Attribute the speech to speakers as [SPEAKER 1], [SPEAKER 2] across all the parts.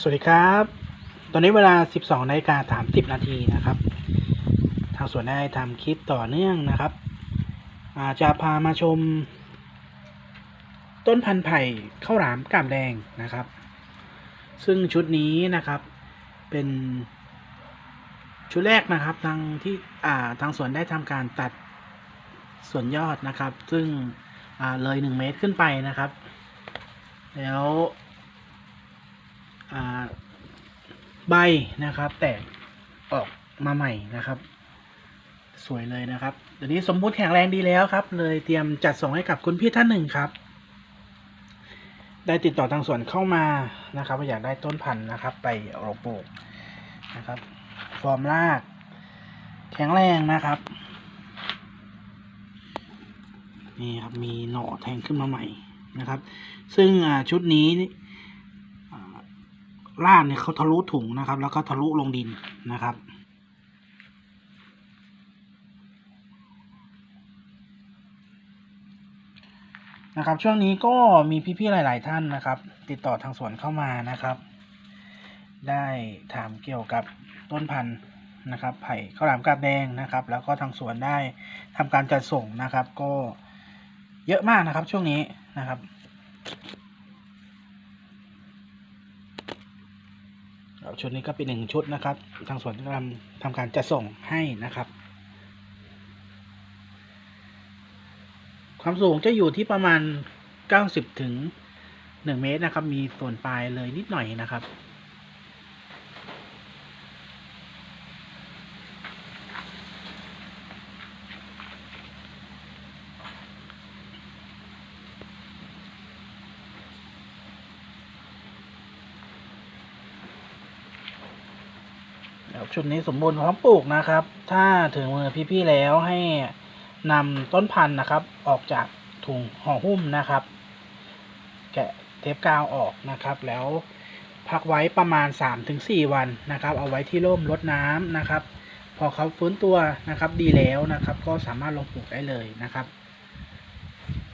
[SPEAKER 1] สวัสดีครับ ตอนนี้เวลา 12นาฬิกา30 นาทีนะครับ ทางสวนได้ทำคลิปต่อเนื่องนะครับอาจะพามาชม ต้นพันธุ์ไผ่ข้าวหลามกาบแดงนะครับ ซึ่งชุดนี้นะครับเป็นชุดแรกนะครับทางที่อ่าทางสวนได้ทำการตัดส่วนยอดนะครับ ซึ่งอ่าเลย 1 เมตรขึ้นไปนะครับ แล้ว ใบนะครับ แตกออกมาใหม่นะครับ สวยเลยนะครับเดี๋ยวนี้สมบูรณ์แข็งแรงดีแล้วครับ เลยเตรียมจัดส่งให้กับคุณพี่ท่านหนึ่งครับ ได้ติดต่อทางสวนเข้ามานะครับว่าอยากได้ต้นพันธุ์นะครับ ไปเอาปลูกนะครับ ฟอร์มราก แข็งแรงนะครับนี่ครับมีหน่อแทงขึ้นมาใหม่นะครับ ซึ่งชุดนี้อ่ ล่างเนี่ยเขาทะลุถุงนะครับ แล้วก็ทะลุลงดินนะครับนะครับช่วงนี้ก็มีพี่ๆหลาย ๆ ท่านนะครับ ติดต่อทางสวนเข้ามานะครับ ได้ถามเกี่ยวกับต้นพันธุ์นะครับ ไผ่ข้าวหลามกาบแดงนะครับ แล้วก็ทางสวนได้ทำการจัดส่งนะครับ ก็เยอะมากนะครับช่วงนี้นะครับ แล้ว ชุดนี้ก็เป็นหนึ่งชุดนะครับ ทางสวนจะทำทำการจะส่งให้นะครับ ความสูงจะอยู่ที่ประมาณ 90ถึง1เมตรนะครับ มีส่วนปลายเลยนิดหน่อยนะครับ ครับชุดนี้สมบูรณ์พร้อมปลูกนะครับ ถ้าถึงมือพี่ๆแล้วให้นำต้นพันธุ์นะครับ ออกจากถุงห่อหุ้มนะครับ แกะเทปกาวออกนะครับ แล้วพักไว้ประมาณ 3-4 วันนะครับ เอาไว้ที่ร่มรดน้ำนะครับ พอเขาฟื้นตัวนะครับดีแล้วนะครับ ก็สามารถลงปลูกได้เลยนะครับ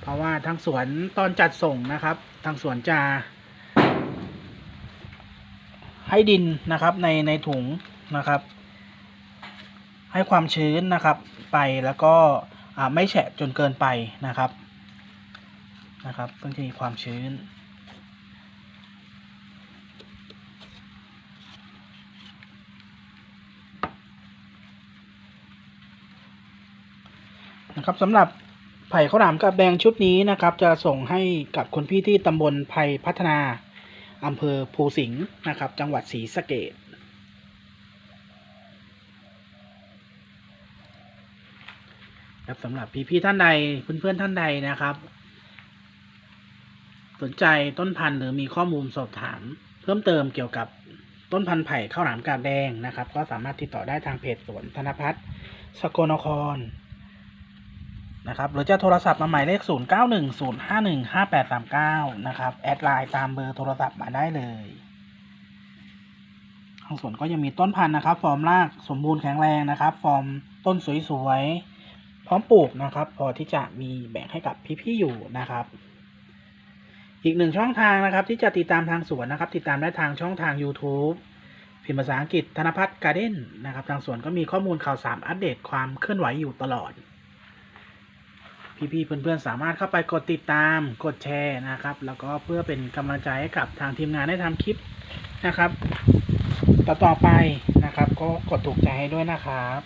[SPEAKER 1] เพราะว่าทางสวนตอนจัดส่งนะครับ ทางสวนจะให้ดินนะครับในในถุง นะครับ ให้ความชื้นนะครับไปแล้วก็ไม่แฉะจนเกินไปนะครับนะครับต้องมีความชื้น นะครับสำหรับไผ่ข้าวหลามกับแดงชุดนี้นะครับ จะส่งให้กับคนพี่ที่ตำบลไผ่พัฒนาอำเภอภูสิงห์นะครับ จังหวัดศรีสะเกด ครับสำหรับพี่ๆท่านใดเพื่อนๆท่านใดนะครับ สนใจต้นพันธุ์หรือมีข้อมูลสอบถาม เพิ่มเติมเกี่ยวกับต้นพันธุ์ไผ่ข้าวหลามกาบแดงนะครับ ก็สามารถติดต่อได้ทางเพจสวนธนพัฒน์สกลนครนะครับหรือจะโทรศัพท์มาหมายเลข 0 9 1 0 5 1 5 8 3 9 นะครับ แอดไลน์ตามเบอร์โทรศัพท์มาได้เลยทางสวนก็ยังมีต้นพันธุ์นะครับ ฟอร์มรากสมบูรณ์แข็งแรงนะครับ ฟอร์มต้นสวยๆ พร้อมปลูกนะครับ พอที่จะมีแบ่งให้กับพี่ๆอยู่นะครับ อีกหนึ่งช่องทางนะครับ ที่จะติดตามทางสวนนะครับ ติดตามได้ทางช่องทาง YouTube พิมพ์ภาษาอังกฤษธนพัฒน์การ์เด้นนะครับ ทางสวนก็มีข้อมูลข่าวสารอัปเดตความเคลื่อนไหวอยู่ตลอด พี่ๆเพื่อนๆสามารถเข้าไปกดติดตามกดแชร์นะครับ แล้วก็เพื่อเป็นกำลังใจให้กับทางทีมงานได้ทำคลิปนะครับ ต่อๆไปนะครับ ก็กดถูกใจให้ด้วยนะครับ